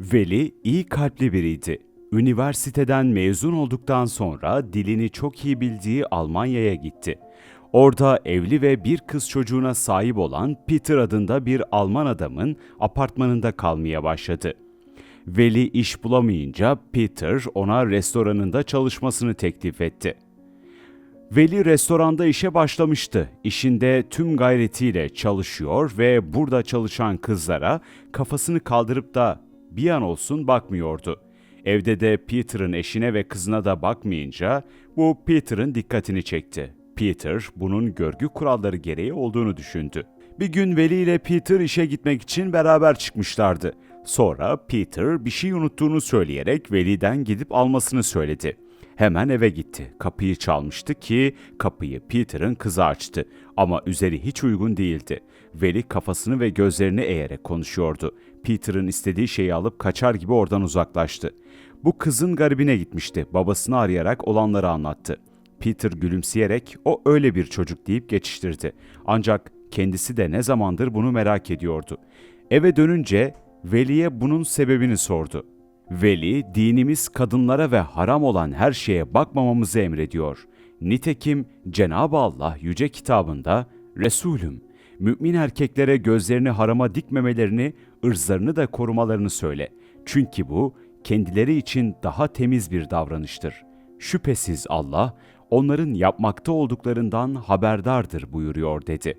Veli iyi kalpli biriydi. Üniversiteden mezun olduktan sonra dilini çok iyi bildiği Almanya'ya gitti. Orada evli ve bir kız çocuğuna sahip olan Peter adında bir Alman adamın apartmanında kalmaya başladı. Veli iş bulamayınca Peter ona restoranında çalışmasını teklif etti. Veli restoranda işe başlamıştı. İşinde tüm gayretiyle çalışıyor ve burada çalışan kızlara kafasını kaldırıp da bir an olsun bakmıyordu. Evde de Peter'ın eşine ve kızına da bakmayınca bu Peter'ın dikkatini çekti. Peter bunun görgü kuralları gereği olduğunu düşündü. Bir gün Veli ile Peter işe gitmek için beraber çıkmışlardı. Sonra Peter bir şey unuttuğunu söyleyerek Veli'den gidip almasını söyledi. Hemen eve gitti. Kapıyı çalmıştı ki kapıyı Peter'ın kızı açtı. Ama üzeri hiç uygun değildi. Veli kafasını ve gözlerini eğerek konuşuyordu. Peter'ın istediği şeyi alıp kaçar gibi oradan uzaklaştı. Bu kızın garibine gitmişti. Babasını arayarak olanları anlattı. Peter gülümseyerek o öyle bir çocuk deyip geçiştirdi. Ancak kendisi de ne zamandır bunu merak ediyordu. Eve dönünce Veli'ye bunun sebebini sordu. Veli, dinimiz kadınlara ve haram olan her şeye bakmamamızı emrediyor. Nitekim Cenab-ı Allah yüce kitabında Resulüm, mümin erkeklere gözlerini harama dikmemelerini, ırzlarını da korumalarını söyle. Çünkü bu kendileri için daha temiz bir davranıştır. Şüphesiz Allah onların yapmakta olduklarından haberdardır buyuruyor dedi.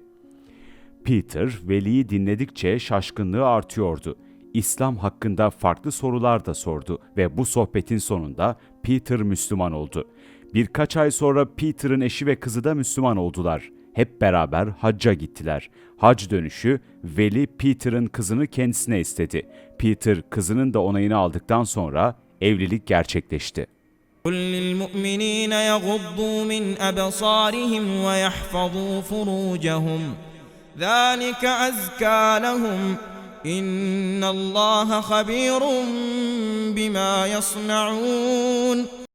Peter, Veli'yi dinledikçe şaşkınlığı artıyordu. İslam hakkında farklı sorular da sordu ve bu sohbetin sonunda Peter Müslüman oldu. Birkaç ay sonra Peter'ın eşi ve kızı da Müslüman oldular. Hep beraber hacca gittiler. Hac dönüşü Veli Peter'ın kızını kendisine istedi. Peter kızının da onayını aldıktan sonra evlilik gerçekleşti. قل للمؤمنين يغضوا من أبصارهم ويحفظوا فروجهم ذلك أزكى لهم إن الله خبير بما يصنعون